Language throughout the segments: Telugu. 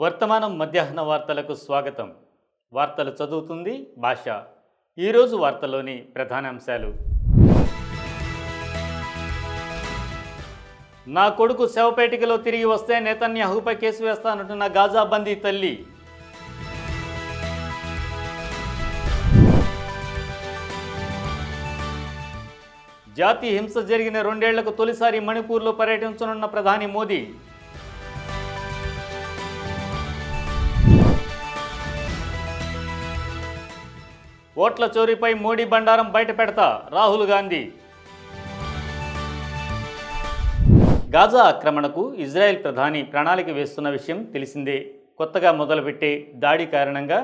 వర్తమానం మధ్యాహ్న వార్తలకు స్వాగతం. వార్తలు చదువుతుంది భాష. ఈరోజు వార్తల్లోని ప్రధానాంశాలు. నా కొడుకు శవపేటికలో తిరిగి వస్తే నేతన్యాహుపై కేసు వేస్తానంటున్న గాజా బందీ తల్లి. జాతి హింస జరిగిన రెండేళ్ళకు తొలిసారి మణిపూర్లో పర్యటించనున్న ప్రధాని మోదీ. ఓట్ల చోరీపై మోడీ బండారం బయట పెడతా రాహుల్ గాంధీ. గాజా ఆక్రమణకు ఇజ్రాయెల్ ప్రధాని ప్రణాళిక వేస్తున్న విషయం తెలిసిందే. కొత్తగా మొదలుపెట్టే దాడి కారణంగా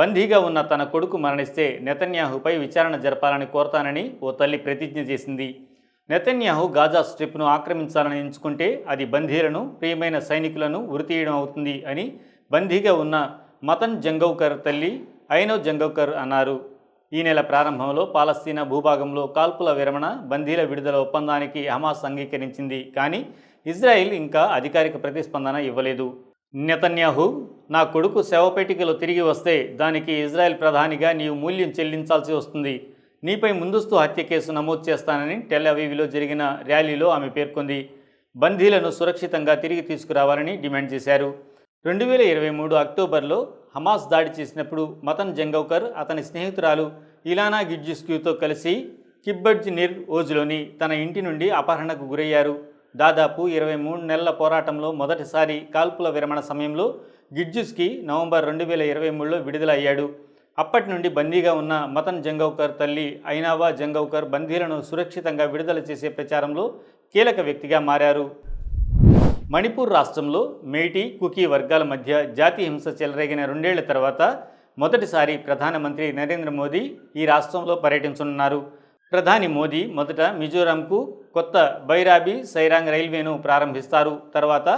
బందీగా ఉన్న తన కొడుకు మరణిస్తే నెతన్యాహుపై విచారణ జరపాలని కోరతానని ఓ తల్లి ప్రతిజ్ఞ చేసింది. నెతన్యాహు గాజా స్ట్రిప్ను ఆక్రమించాలని ఎంచుకుంటే అది బందీలను ప్రియమైన సైనికులను ఉరితీయడం అవుతుంది అని బందీగా ఉన్న మతన్ జంగౌకర్ తల్లి ఐనో జంగౌకర్ అన్నారు. ఈ నెల ప్రారంభంలో పాలస్తీనా భూభాగంలో కాల్పుల విరమణ బందీల విడుదల ఒప్పందానికి హమాస్ అంగీకరించింది. కానీ ఇజ్రాయిల్ ఇంకా అధికారిక ప్రతిస్పందన ఇవ్వలేదు. నెతన్యాహు నా కొడుకు శవపేటికలో తిరిగి వస్తే దానికి ఇజ్రాయెల్ ప్రధానిగా నీవు మూల్యం చెల్లించాల్సి వస్తుంది. నీపై ముందస్తు హత్య కేసు నమోదు చేస్తానని టెల్ అవీవిలో జరిగిన ర్యాలీలో ఆమె పేర్కొంది. బందీలను సురక్షితంగా తిరిగి తీసుకురావాలని డిమాండ్ చేశారు. రెండు వేల ఇరవై మూడు అక్టోబర్లో హమాస్ దాడి చేసినప్పుడు మతన్ జంగౌకర్ అతని స్నేహితురాలు ఇలానా గిడ్జిస్క్యూతో కలిసి కిబ్బడ్జ్ నిర్ ఓజ్లోని తన ఇంటి నుండి అపహరణకు గురయ్యారు. దాదాపు ఇరవై మూడు నెలల పోరాటంలో మొదటిసారి కాల్పుల విరమణ సమయంలో గిడ్జుస్కి నవంబర్ రెండు వేల ఇరవై మూడులో విడుదల అయ్యాడు అప్పటి నుండి బందీగా ఉన్న మతన్ జంగౌకర్ తల్లి ఐనావా జంగౌకర్ బందీలను సురక్షితంగా విడుదల చేసే ప్రచారంలో కీలక వ్యక్తిగా మారారు. మణిపూర్ రాష్ట్రంలో మేటి కుకీ వర్గాల మధ్య జాతి హింస చెలరేగిన రెండేళ్ళ తర్వాత మొదటిసారి ప్రధానమంత్రి నరేంద్ర మోదీ ఈ రాష్ట్రంలో పర్యటించనున్నారు. ప్రధాని మోదీ మొదట మిజోరాంకు కొత్త బైరాబి సైరాంగ్ రైల్వేను ప్రారంభిస్తారు. తర్వాత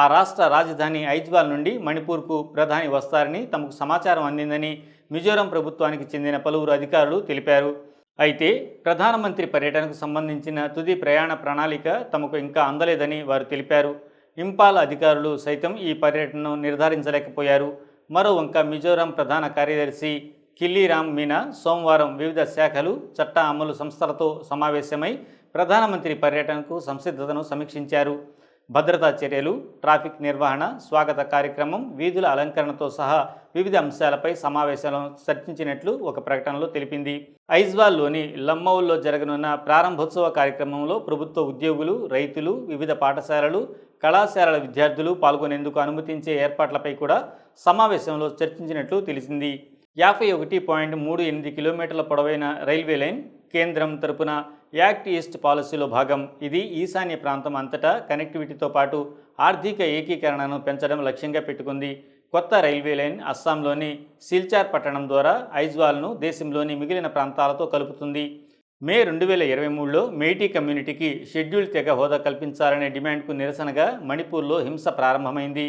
ఆ రాష్ట్ర రాజధాని ఐజ్వాల్ నుండి మణిపూర్కు ప్రధాని వస్తారని తమకు సమాచారం అందిందని మిజోరాం ప్రభుత్వానికి చెందిన పలువురు అధికారులు తెలిపారు. అయితే ప్రధానమంత్రి పర్యటనకు సంబంధించిన తుది ప్రయాణ ప్రణాళిక తమకు ఇంకా అందలేదని వారు తెలిపారు. ఇంపాల్ అధికారులు సైతం ఈ పర్యటనను నిర్ధారించలేకపోయారు. మరో వంక మిజోరాం ప్రధాన కార్యదర్శి కిల్లీరామ్ మీనా సోమవారం వివిధ శాఖలు చట్ట అమలు సంస్థలతో సమావేశమై ప్రధానమంత్రి పర్యటనకు సంసిద్ధతను సమీక్షించారు. భద్రతా చర్యలు ట్రాఫిక్ నిర్వహణ స్వాగత కార్యక్రమం వీధుల అలంకరణతో సహా వివిధ అంశాలపై సమావేశంలో చర్చించినట్లు ఒక ప్రకటనలో తెలిపింది. ఐజ్వాల్లోని లమ్మౌల్లో జరగనున్న ప్రారంభోత్సవ కార్యక్రమంలో ప్రభుత్వ ఉద్యోగులు రైతులు వివిధ పాఠశాలలు కళాశాలల విద్యార్థులు పాల్గొనేందుకు అనుమతించే ఏర్పాట్లపై కూడా సమావేశంలో చర్చించినట్లు తెలిసింది. యాభై ఒకటి పాయింట్ మూడు ఎనిమిది కిలోమీటర్ల పొడవైన రైల్వే లైన్ కేంద్రం తరపున యాక్ట్ ఈస్ట్ పాలసీలో భాగం. ఇది ఈశాన్య ప్రాంతం అంతటా కనెక్టివిటీతో పాటు ఆర్థిక ఏకీకరణను పెంచడం లక్ష్యంగా పెట్టుకుంది. కొత్త రైల్వే లైన్ అస్సాంలోని సిల్చార్ పట్టణం ద్వారా ఐజ్వాల్ను దేశంలోని మిగిలిన ప్రాంతాలతో కలుపుతుంది. మే రెండు వేల ఇరవై మూడులో మేటీ కమ్యూనిటీకి షెడ్యూల్ తెగ హోదా కల్పించాలనే డిమాండ్కు నిరసనగా మణిపూర్లో హింస ప్రారంభమైంది.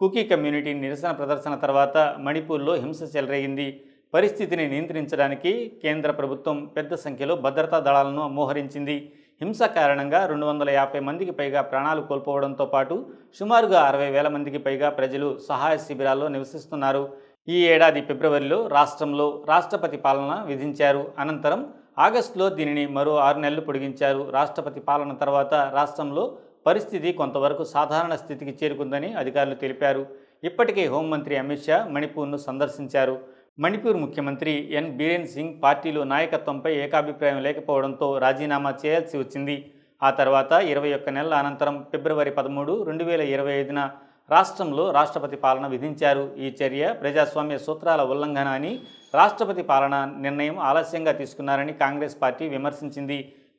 కుకీ కమ్యూనిటీ నిరసన ప్రదర్శన తర్వాత మణిపూర్లో హింస చెలరేగింది. పరిస్థితిని నియంత్రించడానికి కేంద్ర ప్రభుత్వం పెద్ద సంఖ్యలో భద్రతా దళాలను మోహరించింది. హింస కారణంగా రెండు వందల యాభై మందికి పైగా ప్రాణాలు కోల్పోవడంతో పాటు సుమారుగా అరవై వేల మందికి పైగా ప్రజలు సహాయ శిబిరాల్లో నివసిస్తున్నారు. ఈ ఏడాది ఫిబ్రవరిలో రాష్ట్రంలో రాష్ట్రపతి పాలన విధించారు. అనంతరం ఆగస్టులో దీనిని మరో ఆరు నెలలు పొడిగించారు. రాష్ట్రపతి పాలన తర్వాత రాష్ట్రంలో పరిస్థితి కొంతవరకు సాధారణ స్థితికి చేరుకుందని అధికారులు తెలిపారు. ఇప్పటికే హోంమంత్రి అమిత్ షా మణిపూర్ను సందర్శించారు. మణిపూర్ ముఖ్యమంత్రి ఎన్. బీరేన్ సింగ్ పార్టీలో నాయకత్వంపై ఏకాభిప్రాయం లేకపోవడంతో రాజీనామా చేయాల్సి వచ్చింది. ఆ తర్వాత ఇరవై ఒక్క నెలల అనంతరం ఫిబ్రవరి పదమూడు రెండు వేల ఇరవై ఐదున రాష్ట్రంలో రాష్ట్రపతి పాలన విధించారు. ఈ చర్య ప్రజాస్వామ్య సూత్రాల ఉల్లంఘన అని రాష్ట్రపతి పాలన నిర్ణయం ఆలస్యంగా తీసుకున్నారని కాంగ్రెస్ పార్టీ విమర్శించింది.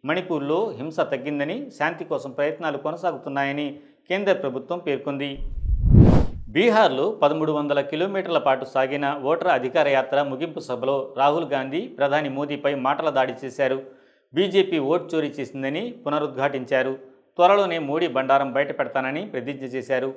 మణిపూర్లో హింస తగ్గిందని శాంతి కోసం ప్రయత్నాలు కొనసాగుతున్నాయని కేంద్ర ప్రభుత్వం పేర్కొంది. బీహార్లో పదమూడు వందల కిలోమీటర్ల పాటు సాగిన ఓటర్ అధికార యాత్ర ముగింపు సభలో రాహుల్ గాంధీ ప్రధాని మోదీపై మాటల దాడి చేశారు. బీజేపీ ఓటు చోరీ చేసిందని పునరుద్ఘాటించారు. త్వరలోనే మోడీ బండారం బయట పెడతానని ప్రతిజ్ఞ చేశారు.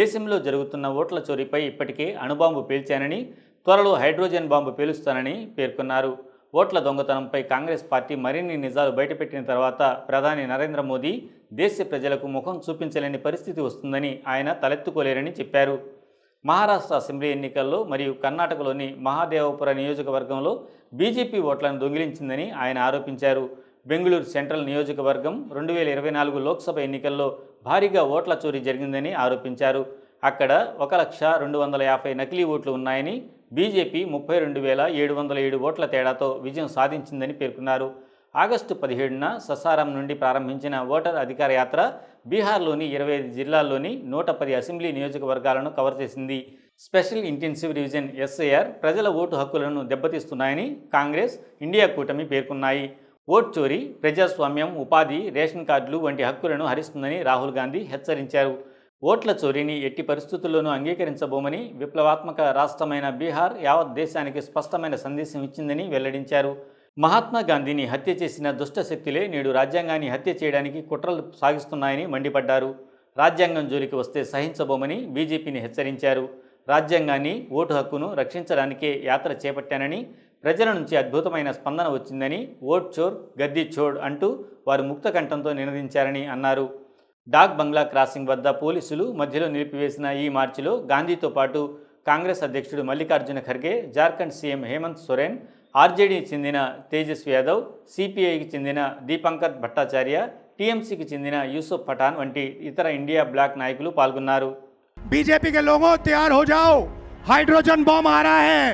దేశంలో జరుగుతున్న ఓట్ల చోరీపై ఇప్పటికే అణుబాంబు పేల్చానని త్వరలో హైడ్రోజన్ బాంబు పేలుస్తానని పేర్కొన్నారు. ఓట్ల దొంగతనంపై కాంగ్రెస్ పార్టీ మరిన్ని నిజాలు బయటపెట్టిన తర్వాత ప్రధాని నరేంద్ర మోదీ దేశ ప్రజలకు ముఖం చూపించలేని పరిస్థితి వస్తుందని ఆయన తలెత్తుకోలేరని చెప్పారు. మహారాష్ట్ర అసెంబ్లీ ఎన్నికల్లో మరియు కర్ణాటకలోని మహాదేవపుర నియోజకవర్గంలో బీజేపీ ఓట్లను దొంగిలించిందని ఆయన ఆరోపించారు. బెంగళూరు సెంట్రల్ నియోజకవర్గం రెండు వేల ఇరవై నాలుగు లోక్సభ ఎన్నికల్లో భారీగా ఓట్ల చోరీ జరిగిందని ఆరోపించారు. అక్కడ ఒక లక్ష రెండు వందల యాభై నకిలీ ఓట్లు ఉన్నాయని బీజేపీ ముప్పై రెండు వేల ఏడు వందల ఏడు ఓట్ల తేడాతో విజయం సాధించిందని పేర్కొన్నారు. ఆగస్టు పదిహేడున ససారం నుండి ప్రారంభించిన ఓటర్ అధికార యాత్ర బీహార్లోని ఇరవై ఐదు జిల్లాల్లోని నూట పది అసెంబ్లీ నియోజకవర్గాలను కవర్ చేసింది. స్పెషల్ ఇంటెన్సివ్ రివిజన్ ఎస్ఐఆర్ ప్రజల ఓటు హక్కులను దెబ్బతీస్తున్నాయని కాంగ్రెస్ ఇండియా కూటమి పేర్కొన్నాయి. ఓట్ చోరీ ప్రజాస్వామ్యం ఉపాధి రేషన్ కార్డులు వంటి హక్కులను హరిస్తుందని రాహుల్ గాంధీ హెచ్చరించారు. ఓట్ల చోరీని ఎట్టి పరిస్థితుల్లోనూ అంగీకరించబోమని విప్లవాత్మక రాష్ట్రమైన బీహార్ యావత్ దేశానికి స్పష్టమైన సందేశం ఇచ్చిందని వెల్లడించారు. మహాత్మా గాంధీని హత్య చేసిన దుష్ట శక్తులే నేడు రాజ్యాంగాన్ని హత్య చేయడానికి కుట్రలు సాగిస్తున్నాయని మండిపడ్డారు. రాజ్యాంగం జోలికి వస్తే సహించబోమని బీజేపీని హెచ్చరించారు. రాజ్యాంగాన్ని ఓటు హక్కును రక్షించడానికే యాత్ర చేపట్టానని ప్రజల నుంచి అద్భుతమైన స్పందన వచ్చిందని ఓట్ చోర్ గద్ది చోడ్ అంటూ వారు ముక్త కంఠంతో నినదించారని అన్నారు. డాక్ బంగ్లా క్రాసింగ్ వద్ద పోలీసులు మధ్యలో నిలిపివేసిన ఈ మార్చిలో గాంధీతో పాటు కాంగ్రెస్ అధ్యక్షుడు మల్లికార్జున ఖర్గే జార్ఖండ్ సీఎం హేమంత్ సోరెన్ ఆర్జేడీకి చెందిన తేజస్వి యాదవ్ సిపిఐకి చెందిన దీపంకర్ భట్టాచార్య టీఎంసీకి చెందిన యూసుఫ్ పఠాన్ వంటి ఇతర ఇండియా బ్లాక్ నాయకులు పాల్గొన్నారు बीजेपी के लोगों तैयार हो जाओ हाइड्रोजन बम आ रहा है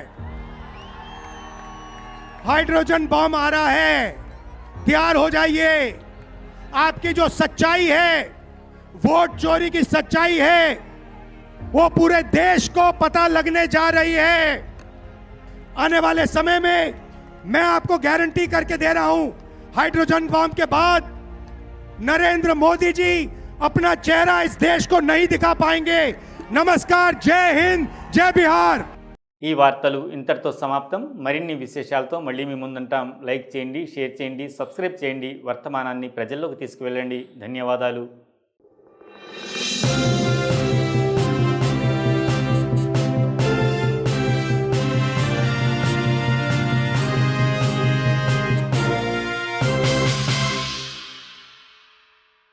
हाइड्रोजन बम आ रहा है तैयार हो जाइए आपकी जो सच्चाई है वोट चोरी की सच्चाई है वो पूरे देश को पता लगने जा रही है आने वाले समय में मैं आपको गारंटी करके दे रहा हूं हाइड्रोजन बम के बाद नरेंद्र मोदी जी अपना चेहरा इस देश को नहीं दिखा पाएंगे नमस्कार जय हिंद जय बिहार ఈ వార్తలు ఇంతటితో సమాప్తం మరిన్ని విశేషాలతో మళ్ళీ మీ ముందుంటాం లైక్ చేయండి షేర్ చేయండి సబ్స్క్రైబ్ చేయండి వర్తమానాన్ని ప్రజల్లోకి తీసుకువెళ్ళండి ధన్యవాదాలు